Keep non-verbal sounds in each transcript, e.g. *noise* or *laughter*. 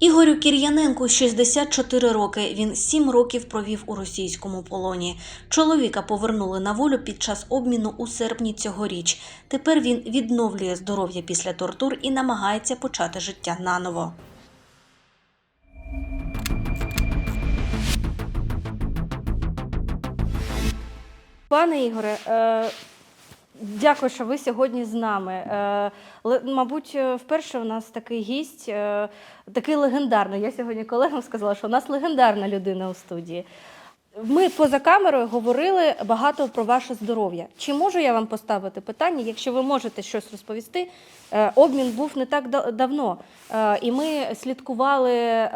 Ігорю Кір'яненку 64 роки. Він 7 років провів у російському полоні. Чоловіка повернули на волю під час обміну у серпні цьогоріч. Тепер він відновлює здоров'я після тортур і намагається почати життя наново. Пане Ігоре, е, дякую, що ви сьогодні з нами. Е, мабуть, е, вперше у нас такий гість, е, такий легендарний. Я сьогодні колегам сказала, що у нас легендарна людина у студії. Ми поза камерою говорили багато про ваше здоров'я. Чи можу я вам поставити питання? Якщо ви можете щось розповісти, обмін був не так да- давно, і ми слідкували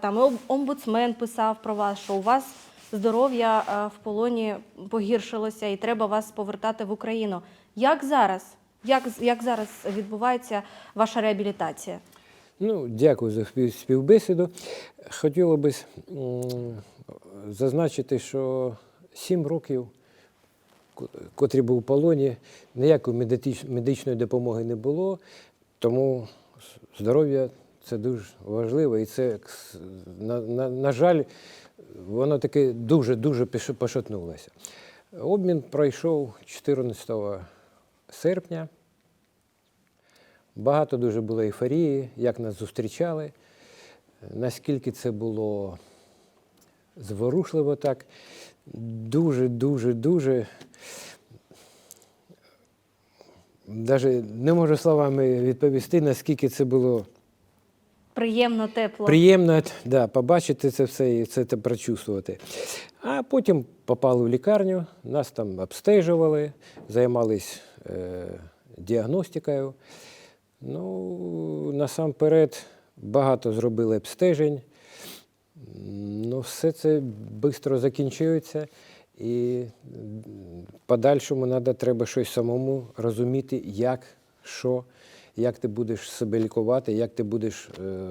там. Омбудсмен писав про вас, що у вас здоров'я е, в полоні погіршилося, і треба вас повертати в Україну. Як зараз? Як, як зараз відбувається ваша реабілітація? Ну, дякую за спів- співбесіду. Хотіло б зазначити, що сім років, ко- котрі був у полоні, ніякої медичної допомоги не було, тому здоров'я це дуже важливо. І це, на, на, на жаль, воно таки дуже-дуже пошатнулося. Обмін пройшов 14 серпня. Багато дуже було ейфорії, як нас зустрічали, наскільки це було зворушливо так. Дуже, дуже, дуже. Навіть не можу словами відповісти, наскільки це було Приємно, тепло. приємно да, побачити це все і це прочувствувати. А потім попали в лікарню, нас там обстежували, займалися е, діагностикою. Ну, насамперед, багато зробили обстежень. Ну, все це швидко закінчується, і в подальшому треба щось самому розуміти, як, що, як ти будеш себе лікувати, як ти будеш е,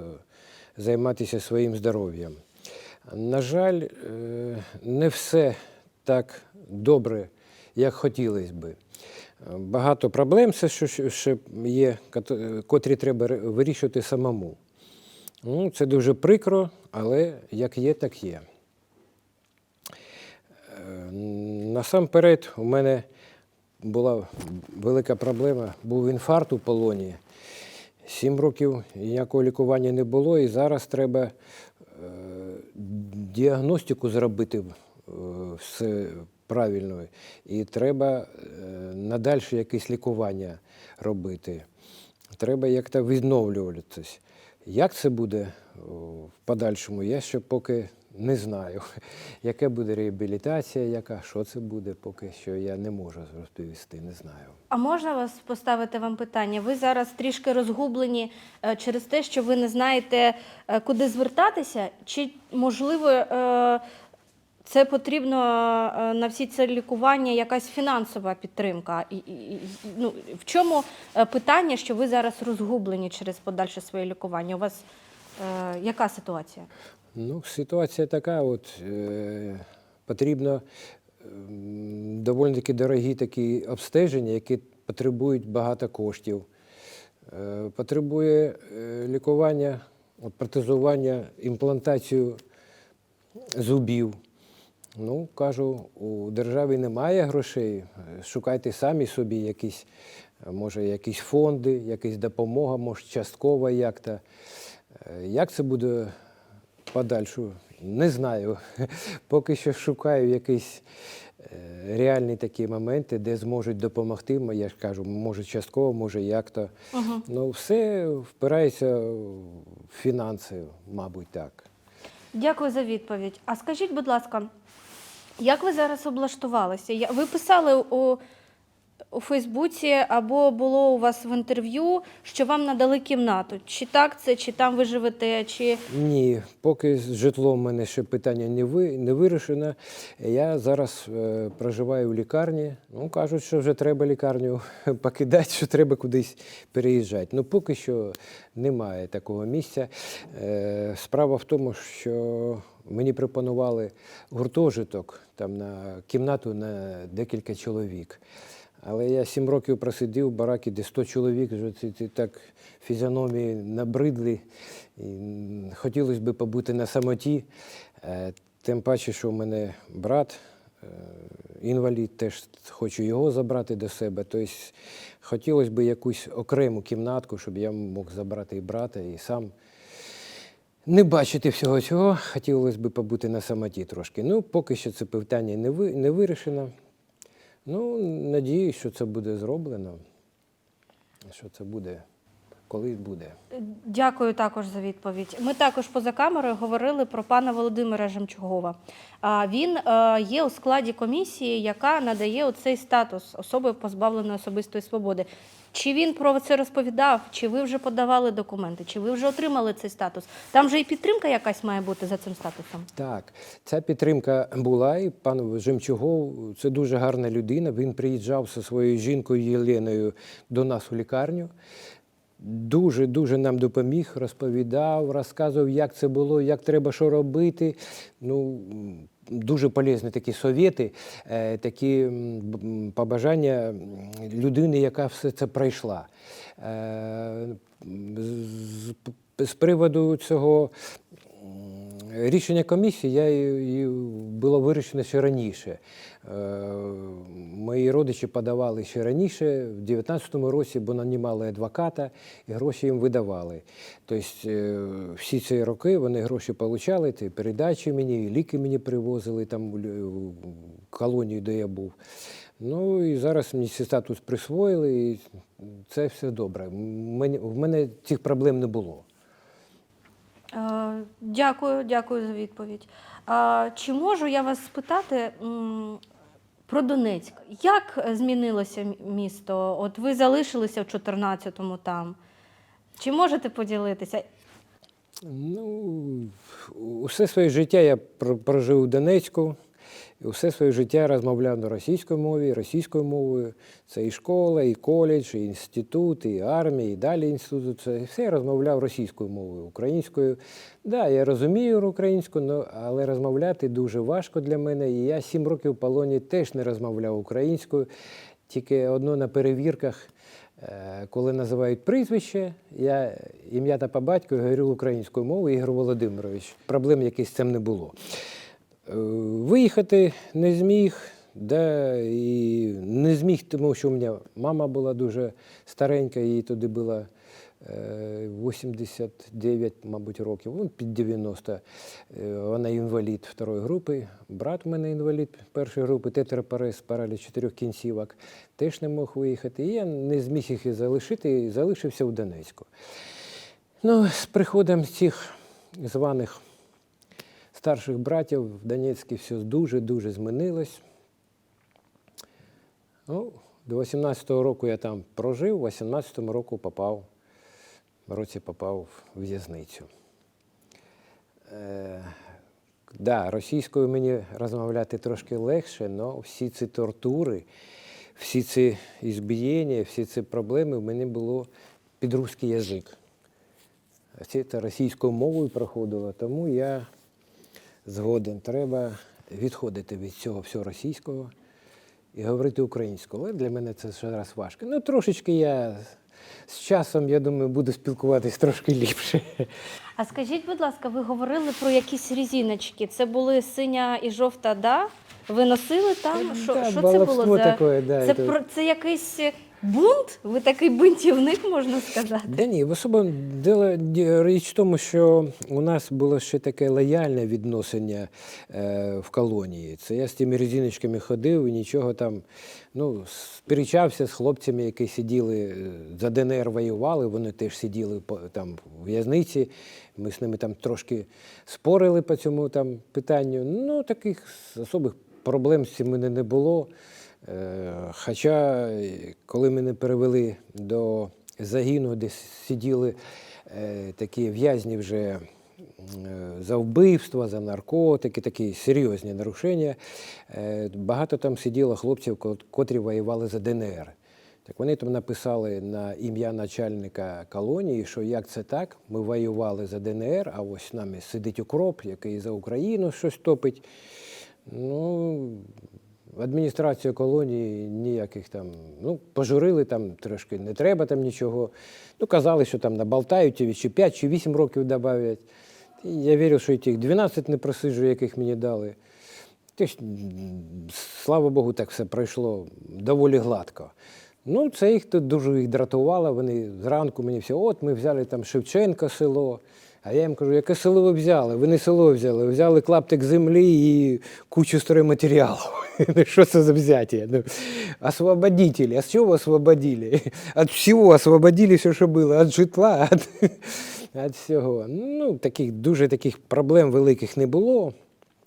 займатися своїм здоров'ям. На жаль, е, не все так добре, як хотілося би. Багато проблем що ще є, котрі треба вирішувати самому. Ну, це дуже прикро, але як є, так є. Е, Насамперед, у мене була велика проблема, був інфаркт у полоні. Сім років ніякого лікування не було, і зараз треба е, діагностику зробити е, все правильно. І треба е, надальше якесь лікування робити. Треба як-то відновлюватися. Як це буде в подальшому, я ще поки не знаю. *laughs* Яка буде реабілітація, яка, що це буде, поки що я не можу розповісти, не знаю. А можна вас поставити вам питання? Ви зараз трішки розгублені е, через те, що ви не знаєте, е, куди звертатися, чи можливо е, це потрібно на всі це лікування якась фінансова підтримка? І, і, ну, в чому питання, що ви зараз розгублені через подальше своє лікування? У вас яка ситуація? Ну, ситуація така, от е, потрібно ем, доволі таки дорогі такі обстеження, які потребують багато коштів. Е, потребує е, лікування, от, протезування, імплантацію зубів. Ну, кажу, у державі немає грошей. е, Шукайте самі собі якісь, е, може, якісь фонди, якась допомога, може, часткова як-то. Е, Як це буде подальшу? Не знаю. *laughs* Поки що шукаю якісь е, реальні такі моменти, де зможуть допомогти. Я ж кажу, може частково, може як-то. Угу. Ну, все впирається в фінанси, мабуть, так. Дякую за відповідь. А скажіть, будь ласка, як ви зараз облаштувалися? Я- Ви писали у, у Фейсбуці або було у вас в інтерв'ю, що вам надали кімнату. Чи так це, чи там ви живете, чи Ні, поки з житлом в мене ще питання не, ви, не вирішено. Я зараз е, проживаю в лікарні. Ну, кажуть, що вже треба лікарню *laughs* покидати, що треба кудись переїжджати. Ну, поки що немає такого місця. Е, справа в тому, що мені пропонували гуртожиток там на кімнату на декілька чоловік. Але я сім років просидів в баракі, де 100 чоловік, вже ці, ці так фізіономії набридли. І хотілося б побути на самоті, е, тим паче, що у мене брат е, інвалід, теж хочу його забрати до себе. Тобто хотілося б якусь окрему кімнатку, щоб я мог забрати і брата, і сам не бачити всього цього, хотілося б побути на самоті трошки. Ну, поки що це питання не вирішено. Ну, надіюсь, що це буде зроблено, що це буде, колись буде. Дякую також за відповідь. Ми також поза камерою говорили про пана Володимира Жемчугова. Він е, є у складі комісії, яка надає оцей статус особи позбавленої особистої свободи. Чи він про це розповідав, чи ви вже подавали документи, чи ви вже отримали цей статус? Там же і підтримка якась має бути за цим статусом. Так, ця підтримка була, і пан Жемчугов це дуже гарна людина. Він приїжджав зі своєю жінкою Єленою до нас у лікарню. Дуже дуже нам допоміг, розповідав, розказував, як це було, як треба що робити. Ну, дуже полезні такі совєти, е, такі побажання людини, яка все це пройшла. Е, з, приводу цього рішення комісії я, і- було вирішено ще раніше. Е, Мої родичі подавали ще раніше, в 19-му році, бо нанімали адвоката і гроші їм видавали. Тобто е, всі ці роки вони гроші отримали, передачі мені, ліки мені привозили там в колонію, де я був. Ну і зараз мені цей статус присвоїли, і це все добре. В мене цих проблем не було. Е, Дякую, дякую за відповідь. Чи можу я вас спитати про Донецьк? Як змінилося місто? От ви залишилися в 14-му там. Чи можете поділитися? Ну, усе своє життя я прожив у Донецьку. Усе своє життя розмовляв на російській мові, російською мовою. Це і школа, і коледж, і інститут, і армія, і далі інститут. Це все я розмовляв російською мовою, українською. Да, я розумію українську, але розмовляти дуже важко для мене. І я сім років в полоні теж не розмовляв українською. Тільки одно на перевірках, е, коли називають прізвище, я ім'я та по батьку говорю українською мовою Ігор Володимирович. Проблем якихось з цим не було. Е, Виїхати не зміг, да, і не зміг, тому що у мене мама була дуже старенька, їй туди було е, 89, мабуть, років, ну, під 90. Е, Вона інвалід второї групи, брат у мене інвалід першої групи, тетрапарез, параліч чотирьох кінцівок, теж не мог виїхати. І я не зміг їх і залишити, і залишився у Донецьку. Ну, з приходом цих званих старших братів в Донецьку все дуже-дуже змінилось. Ну, до 18-го року я там прожив, в 18-му року попав, в році попав в в'язницю. Е, да, російською мені розмовляти трошки легше, але всі ці тортури, всі ці ізбієння, всі ці проблеми в мене було під русський язик. Це російською мовою проходило, тому я згоден. Треба відходити від цього всього російського і говорити українською. Але для мене це ще раз важко. Ну, трошечки я з часом, я думаю, буду спілкуватись трошки ліпше. А скажіть, будь ласка, ви говорили про якісь різіночки. Це були синя і жовта, да? Ви носили там? Що, Да, що це було за таке, да, це, це- про це якийсь бунт? Ви такий бунтівник, можна сказати. Да ні, в особливо діло річ в тому, що у нас було ще таке лояльне відношення е, в колонії. Це я з тими резиночками ходив і нічого там. Ну, сперечався з хлопцями, які сиділи е, за ДНР воювали, вони теж сиділи там в в'язниці. Ми з ними там трошки спорили по цьому там питанню. Ну, таких особих проблем з цим не було. Е, Хоча, е, коли мене перевели до загіну, де сиділи е, такі в'язні вже за вбивство, за наркотики, такі серйозні нарушення, багато там сиділо хлопців, котрі воювали за ДНР. Так вони там написали на ім'я начальника колонії, що як це так, ми воювали за ДНР, а ось з нами сидить укроп, який за Україну щось топить. Ну, адміністрацію колонії ніяких там, ну, пожурили там трошки, не треба там нічого. Ну, казали, що там наболтають, чи 5, чи 8 років додають. Я вірив, що і тих 12 не просиджу, яких мені дали. Тож, слава Богу, так все пройшло доволі гладко. Ну, це їх тут дуже їх дратувало. Вони зранку мені всі, от ми взяли там Шевченка село. А я їм кажу, яке село ви взяли? Ви не село взяли, взяли клаптик землі і кучу стройматеріалу. *laughs* Ну, Що це за взяття? Ну, освободители. А з чого освободили? *laughs* От всього освободили все, що було. От житла, *laughs* от всього. Ну, таких, дуже таких проблем великих не було.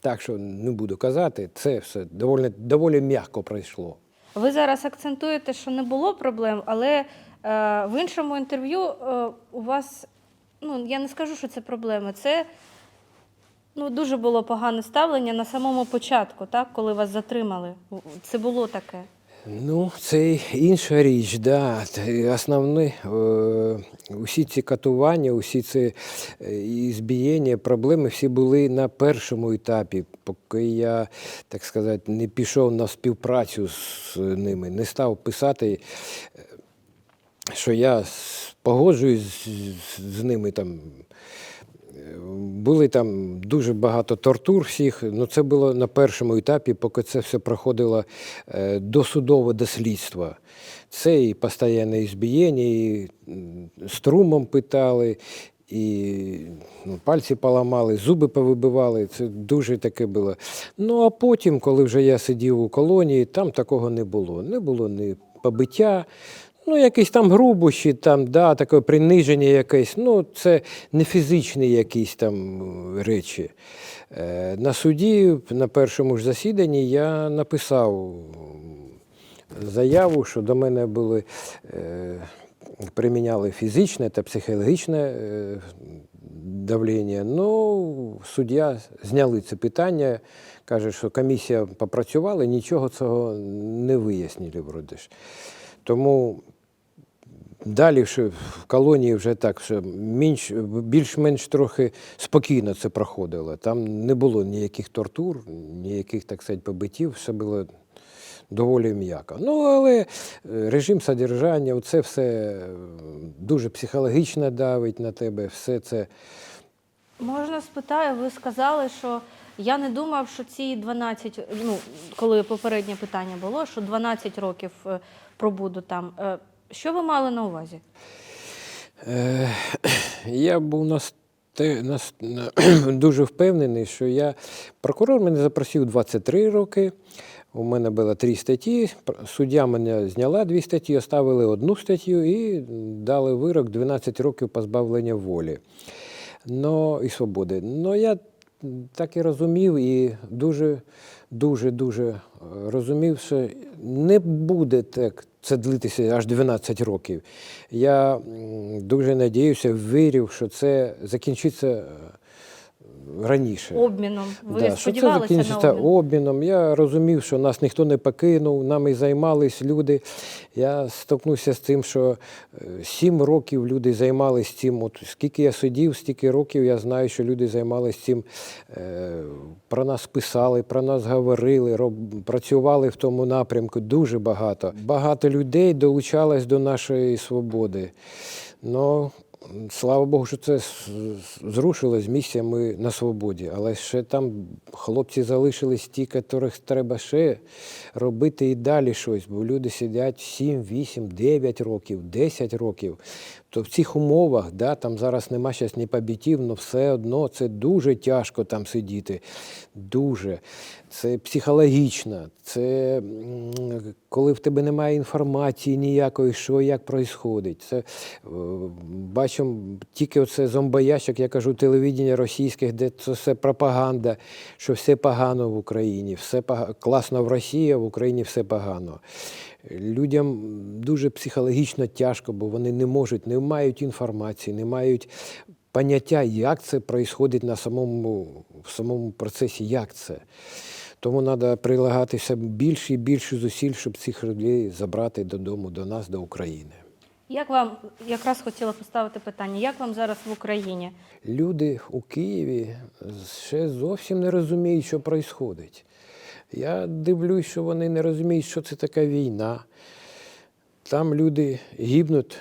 Так що не буду казати, це все доволі, доволі м'яко пройшло. Ви зараз акцентуєте, що не було проблем, але е, в іншому інтерв'ю е, у вас, ну я не скажу, що це проблеми. Це ну, дуже було погане ставлення на самому початку, так, коли вас затримали. Це було таке. Ну, це інша річ, да. Основне, е, усі ці катування, усі ці е, збієння, проблеми всі були на першому етапі, поки я, так сказати, не пішов на співпрацю з ними, не став писати, е, що я погоджуюсь з, ними там. Були там дуже багато тортур всіх. Ну, це було на першому етапі, поки це все проходило е, досудове дослідство. Це і постійне збієння, і струмом питали, і ну, пальці поламали, зуби повибивали. Це дуже таке було. Ну а потім, коли вже я сидів у колонії, там такого не було. Не було ні побиття. Ну, якісь там грубощі, там, да, таке приниження якесь. Ну, це не фізичні якісь там е, речі. Е, На суді, на першому ж засіданні, я написав заяву, що до мене були, е, приміняли фізичне та психологічне е, давлення. Ну, суддя зняли це питання, каже, що комісія попрацювала, нічого цього не вияснили вроде ж. Тому Далі в колонії вже так, що менш, більш-менш трохи спокійно це проходило. Там не було ніяких тортур, ніяких, так сказати, побиттів, все було доволі м'яко. Ну, але е, режим содержання, це все е, дуже психологічно давить на тебе, все це. Можна спитаю, ви сказали, що я не думав, що ці 12, ну, коли попереднє питання було, що 12 років е, пробуду там. Що ви мали на увазі? Е, Я був на- *clears throat* дуже впевнений, що я прокурор мене запросив 23 роки. У мене було три статті. Суддя мене зняла дві статті, оставили одну статтю і дали вирок 12 років позбавлення волі но, і свободи. Ну я так і розумів, і дуже, дуже, дуже е, розумів, що не буде так це длитися аж 12 років. Я дуже надіюся, вірив, що це закінчиться е, раніше. Обміном. Ви Да, що це на обмін? обміном. Я розумів, що нас ніхто не покинув, нами займались люди. Я стикнувся з тим, що е, сім років люди займалися цим. От скільки я сидів, стільки років я знаю, що люди займалися цим. Е, Про нас писали, про нас говорили, роб, працювали в тому напрямку дуже багато. Багато людей долучалось до нашої свободи. Ну, Слава Богу, що це зрушило з місця ми на свободі. Але ще там хлопці залишились ті, яких треба ще робити і далі щось. Бо люди сидять 7, 8, 9 років, 10 років. То в цих умовах, да, там зараз нема щас ні побітів, але все одно це дуже тяжко там сидіти. Дуже. Це психологічно, це коли в тебе немає інформації ніякої, що як відбувається. Це е, бачимо тільки оце зомбоящик, я кажу, телевідення російських, де це все пропаганда, що все погано в Україні, все пога- класно в Росії, а в Україні все погано. Людям дуже психологічно тяжко, бо вони не можуть, не мають інформації, не мають поняття, як це відбувається на самому, в самому процесі, як це. Тому треба прилагатися більше і більше зусиль, щоб цих людей забрати додому, до нас, до України. Як вам якраз хотіла поставити питання, як вам зараз в Україні? Люди у Києві ще зовсім не розуміють, що відбувається. Я дивлюсь, що вони не розуміють, що це така війна. Там люди гибнуть,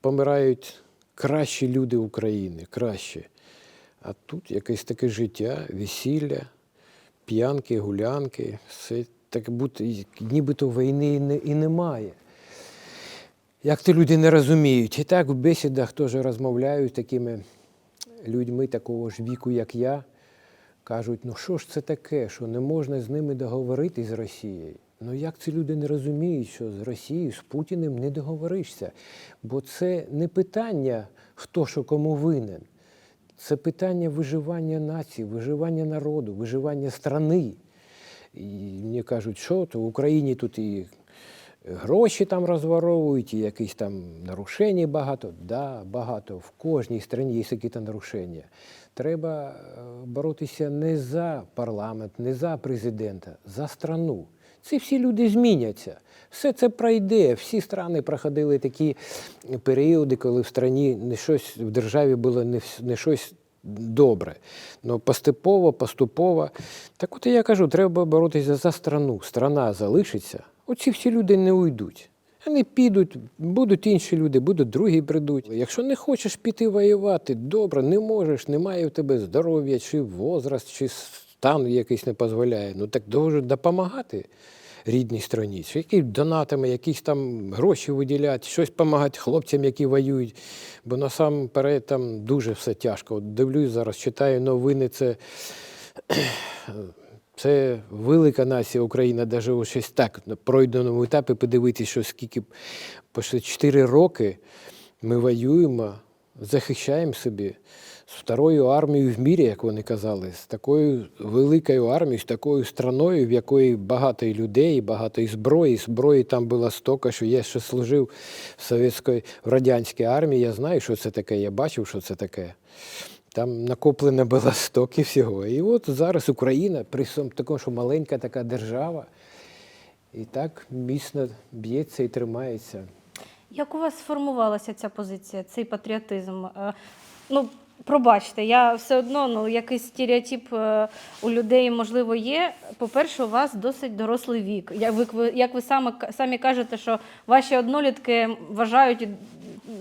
помирають кращі люди України, кращі. А тут якесь таке життя, весілля, п'янки, гулянки, все так бути, нібито війни і, не, і немає. Як то люди не розуміють. І так в бесідах теж розмовляю з такими людьми такого ж віку, як я. Кажуть, ну що ж це таке, що не можна з ними договоритись з Росією? Ну як ці люди не розуміють, що з Росією, з Путіним не договоришся? Бо це не питання, хто що кому винен. Це питання виживання нації, виживання народу, виживання страни. І мені кажуть, що то в Україні тут і гроші там розворовують, і якісь там нарушення багато. Да, багато. В кожній країні є якісь нарушення. Треба е, боротися не за парламент, не за президента, за страну. Ці всі люди зміняться. Все це пройде. Всі страни проходили такі періоди, коли в страні не щось в державі було не, не щось добре. Ну, поступово, поступово. Так от я кажу, треба боротися за страну. Страна залишиться, оці всі люди не уйдуть. Вони підуть, будуть інші люди, будуть другі прийдуть. Якщо не хочеш піти воювати, добре, не можеш, немає в тебе здоров'я, чи возраст, чи стан якийсь не дозволяє. Ну так дуже допомагати рідній страні, чи якісь донатами, якісь там гроші виділяти, щось допомагати хлопцям, які воюють. Бо насамперед там дуже все тяжко. От дивлюсь зараз, читаю новини, це це велика нація Україна, навіть ось щось так на пройденому етапі подивитися, що скільки пішли 4 роки ми воюємо, захищаємо собі з второю армією в мірі, як вони казали, з такою великою армією, з такою страною, в якої багато людей, багато зброї. Зброї там було стільки, що я ще служив в в радянській армії. Я знаю, що це таке, я бачив, що це таке. Там накоплено було стоки всього. І от зараз Україна, при такому, що маленька така держава, і так міцно б'ється і тримається. Як у вас сформувалася ця позиція, цей патріотизм? Е, Ну, пробачте, я все одно ну, якийсь стереотип е, у людей, можливо, є. По-перше, у вас досить дорослий вік. Як ви, як ви саме, самі кажете, що ваші однолітки вважають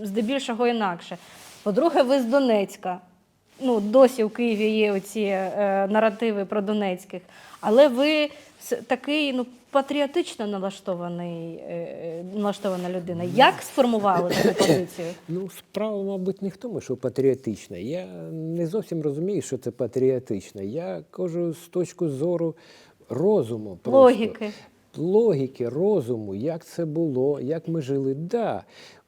здебільшого інакше. По-друге, ви з Донецька. Ну, досі в Києві є оці е, наративи про Донецьких. Але ви такий ну, патріотично налаштований, е, е, налаштована людина. Як сформували таку *coughs* позицію? Ну, справа, мабуть, не в тому, що патріотична. Я не зовсім розумію, що це патріотичне. Я кажу з точки зору розуму. Просто. Логіки. Логіки, розуму, як це було, як ми жили. Да,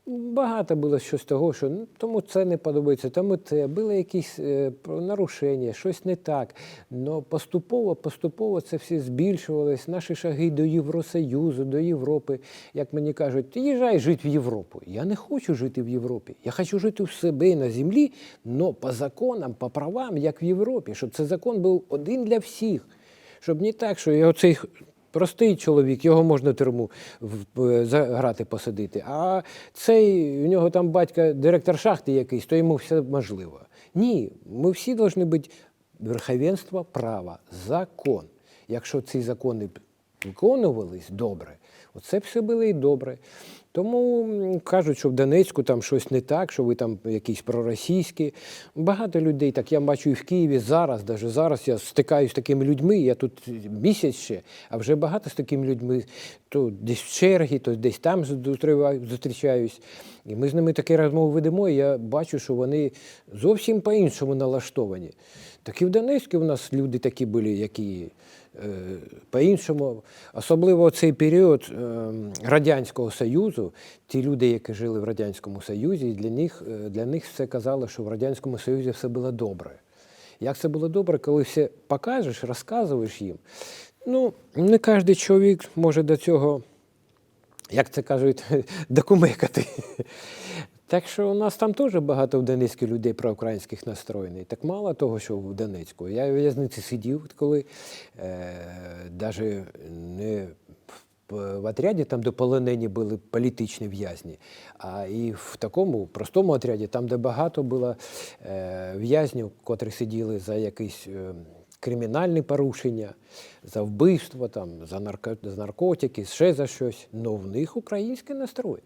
багато було щось того, що ну, тому це не подобається, тому це були якісь е, нарушення, щось не так. Но поступово, поступово це все збільшувалось. Наші шаги до Євросоюзу, до Європи. Як мені кажуть, ти їжджай жити в Європу. Я не хочу жити в Європі. Я хочу жити в себе на землі, але по законам, по правам, як в Європі, щоб цей закон був один для всіх. Щоб не так, що я оцей простий чоловік, його можна в тюрму грати посадити. А цей у нього там батька директор шахти якийсь, то йому все можливо. Ні, ми всі повинні бути верховенство права, закон. Якщо ці закони виконувались добре, оце все було і добре. Тому кажуть, що в Донецьку там щось не так, що ви там якісь проросійські. Багато людей, так я бачу і в Києві зараз, навіть зараз я стикаюся з такими людьми, я тут місяць ще, а вже багато з такими людьми, то десь в чергі, то десь там зустрічаюсь. І ми з ними такі розмови ведемо, і я бачу, що вони зовсім по-іншому налаштовані. Так і в Донецьку в нас люди такі були, які е, по-іншому. Особливо цей період е, Радянського Союзу, ті люди, які жили в Радянському Союзі, для них, е, для них все казало, що в Радянському Союзі все було добре. Як це було добре, коли все покажеш, розказуєш їм. Ну, не кожен чоловік може до цього, як це кажуть, *laughs* докумекати. Так що у нас там теж багато в Донецьку людей проукраїнських настроєних. Так мало того, що в Донецьку. Я в в'язниці сидів, коли е, навіть не в, отряді, там, де полонені були політичні в'язні, а і в такому простому отряді, там, де багато було е, в'язнів, котрі сиділи за якийсь. Е, кримінальні порушення, за вбивство, там, за, нарко, за наркотики, ще за щось. Ну в них український настрой.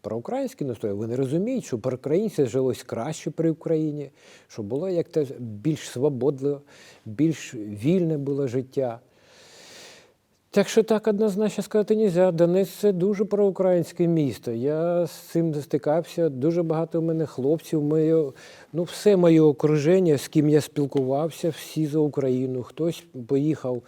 Проукраїнський настрой. Вони розуміють, що про українців жилось краще при Україні, що було як то більш свободливо, більш вільне було життя. Так що так однозначно сказати не можна. Донець це дуже проукраїнське місто. Я з цим стикався. Дуже багато у мене хлопців. Моє, ну, все моє окруження, з ким я спілкувався, всі за Україну. Хтось поїхав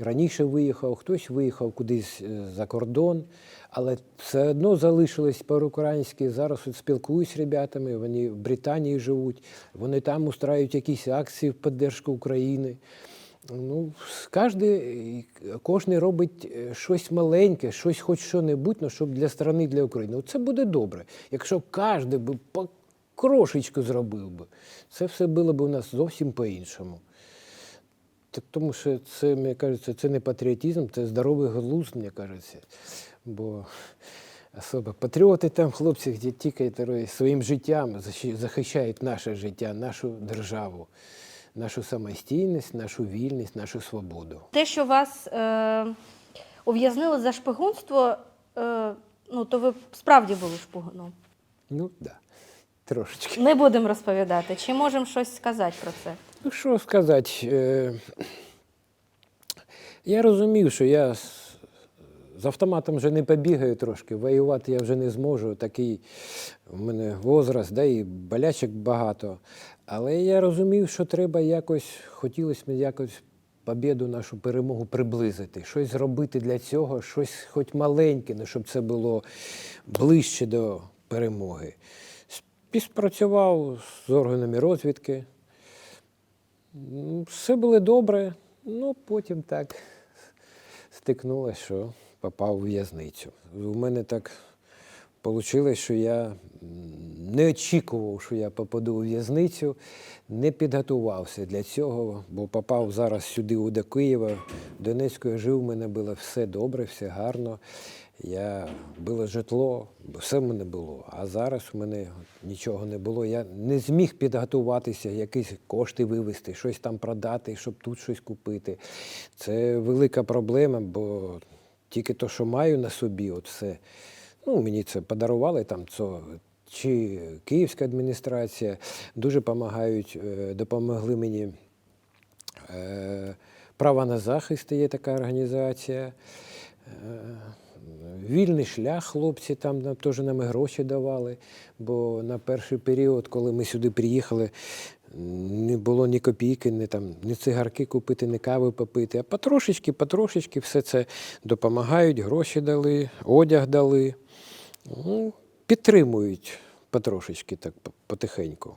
раніше виїхав, хтось виїхав кудись е, за кордон, але все одно залишились проукраїнські. Зараз от спілкуюсь з ребятами, вони в Британії живуть, вони там устраюють якісь акції в підтримку України. Ну, кожен, кожен робить е, щось маленьке, щось хоч що-небудь, ну, щоб для країни, для України. Це буде добре. Якщо кожен би по крошечку зробив би, це все було б у нас зовсім по-іншому. Так, тому що це, мені кажеться, це не патріотизм, це здоровий глузд, мені кажеться. Бо особо патріоти там, хлопці, де тільки які своїм життям захищають наше життя, нашу державу, нашу самостійність, нашу вільність, нашу свободу. Те, що вас е, ув'язнили за шпигунство, е, ну то ви справді були шпигуном. Ну, так, да, трошечки. Не будемо розповідати. Чи можемо щось сказати про це? Ну, що сказати, е, я розумів, що я з, автоматом вже не побігаю трошки, воювати я вже не зможу. Такий в мене возраст, да, і болячок багато. Але я розумів, що треба якось, хотілося мені якось побіду, нашу перемогу приблизити, щось зробити для цього, щось хоч маленьке, ну, щоб це було ближче до перемоги. Співпрацював з органами розвідки. Все було добре, ну потім так стикнулося, що попав у в'язницю. У мене так вийшло, що я не очікував, що я попаду у в'язницю, не підготувався для цього, бо попав зараз сюди, до Києва. В Донецьку я жив, у мене було все добре, все гарно. Я було житло, все в мене було. А зараз у мене нічого не було. Я не зміг підготуватися, якісь кошти вивезти, щось там продати, щоб тут щось купити. Це велика проблема, бо тільки то, що маю на собі, от все. Ну, мені це подарували там це, чи Київська адміністрація, дуже допомагають, е, допомогли мені. Е, Права на захист є така організація. Вільний шлях хлопці там теж нам гроші давали. Бо на перший період, коли ми сюди приїхали, не було ні копійки, ні, там, ні цигарки купити, ні кави попити. А потрошечки, потрошечки все це допомагають, гроші дали, одяг дали. Ну, підтримують потрошечки так потихеньку.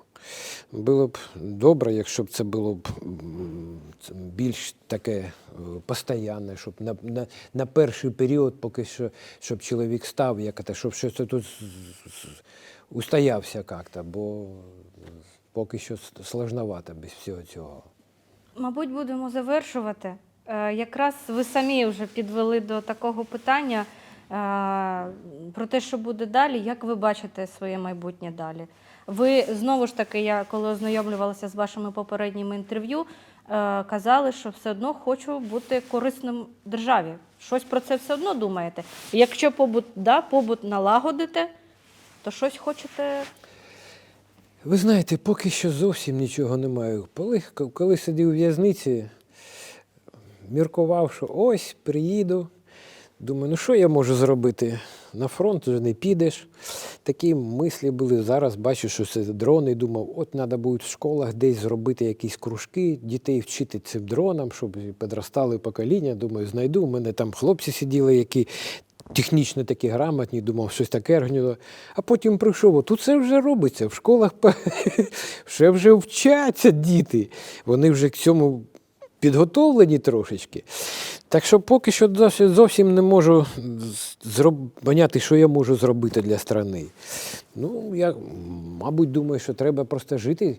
Було б добре, якщо б це було б більш таке е, постоянне, щоб на, на, на перший період, поки що, щоб чоловік став, як це, щоб щось тут устоявся як-то, бо поки що сложновато без всього цього. Мабуть, будемо завершувати. Е, Якраз ви самі вже підвели до такого питання е, про те, що буде далі. Як ви бачите своє майбутнє далі? Ви знову ж таки, я коли ознайомлювалася з вашими попередніми інтерв'ю, е, казали, що все одно хочу бути корисним державі. Щось про це все одно думаєте. Якщо побут, да, побут налагодите, то щось хочете. Ви знаєте, поки що зовсім нічого не маю. Коли, коли сидів у в'язниці, міркував, що ось приїду. Думаю, ну що я можу зробити? На фронт вже не підеш. Такі мислі були. Зараз бачу, що це дрони. Думав, от треба буде в школах десь зробити якісь кружки, дітей вчити цим дронам, щоб підростали покоління. Думаю, знайду. У мене там хлопці сиділи, які технічно такі грамотні, думав, щось таке організував. А потім прийшов, тут це вже робиться. В школах *laughs* ще вже вчаться діти. Вони вже к цьому підготовлені трошечки. Так що поки що зовсім- не можу поняти, що я можу зробити для країни. Ну, я, мабуть, думаю, що треба просто жити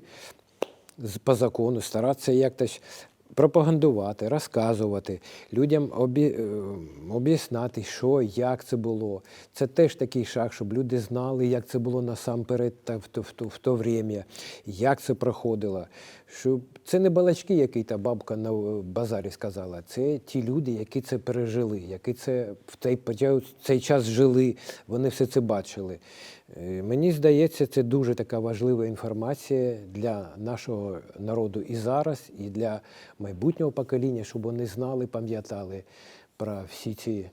по закону, старатися як-то. пропагандувати, розказувати, людям е, що, як це було. Це теж такий шаг, щоб люди знали, як це було насамперед та в то, в то, в то время, як це проходило. Щоб це не балачки, які та бабка на е, базарі сказала. Це ті люди, які це пережили, які це в цей, період- цей час жили, вони все це бачили. Е, Мені здається, це дуже така важлива інформація для нашого народу і зараз, і для майбутнього покоління, щоб вони знали, пам'ятали про всі ці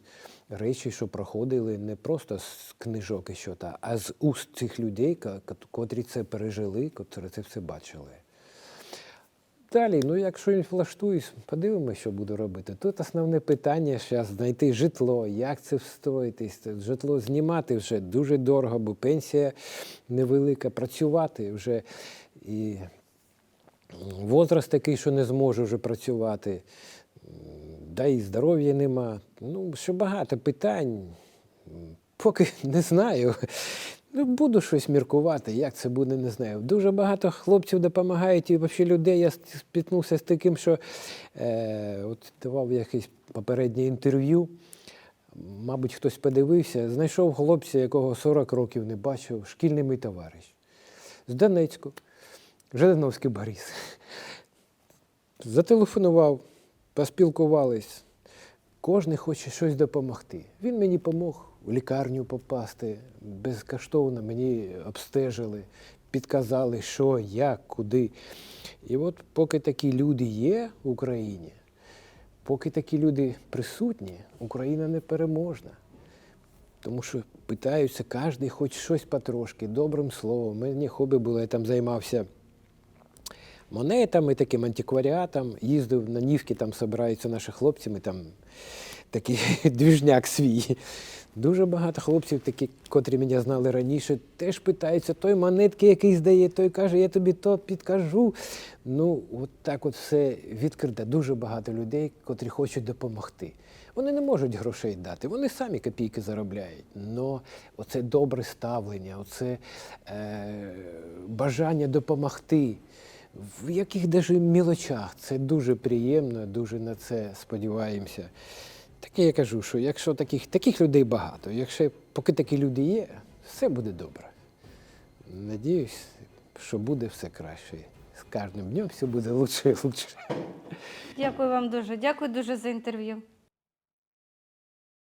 речі, що проходили не просто з книжок і що та, а з уст цих людей, котрі це пережили, котрі це все бачили. Далі, ну якщо він влаштуюсь, подивимося, що буду робити. Тут основне питання зараз знайти житло, як це встроїтись. Житло знімати вже дуже дорого, бо пенсія невелика, працювати вже і возраст такий, що не зможу вже працювати. Да і здоров'я нема. Ну, ще багато питань. Поки *laughs* не знаю. Ну, буду щось міркувати, як це буде, не знаю. Дуже багато хлопців допомагають і взагалі людей. Я спіткнувся з таким, що е, от давав якесь попереднє інтерв'ю. Мабуть, хтось подивився, знайшов хлопця, якого 40 років не бачив, шкільний мій товариш. З Донецьку, Жириновський Борис. Зателефонував, поспілкувались. Кожен хоче щось допомогти. Він мені допомог у лікарню попасти безкоштовно, мені обстежили, підказали, що, як, куди. І от поки такі люди є в Україні, поки такі люди присутні, Україна не переможна. Тому що питаються кожен хоч щось потрошки, добрим словом. У мене хобі було, я там займався монетами, таким антикваріатом, їздив на Нівки, там збираються наші хлопці, ми там такий *laughs* двіжняк свій. Дуже багато хлопців, такі, котрі мене знали раніше, теж питаються, той монетки, який здає, той каже, я тобі то підкажу. Ну, от так от все відкрите. Дуже багато людей, котрі хочуть допомогти. Вони не можуть грошей дати, вони самі копійки заробляють. Но оце добре ставлення, оце е, бажання допомогти. В яких даже мілочах це дуже приємно, дуже на це сподіваємося. Таке я кажу, що якщо таких, таких людей багато, якщо поки такі люди є, все буде добре. Надіюсь, що буде все краще. З кожним днем все буде лучше і лучше. Дякую вам дуже. Дякую дуже за інтерв'ю.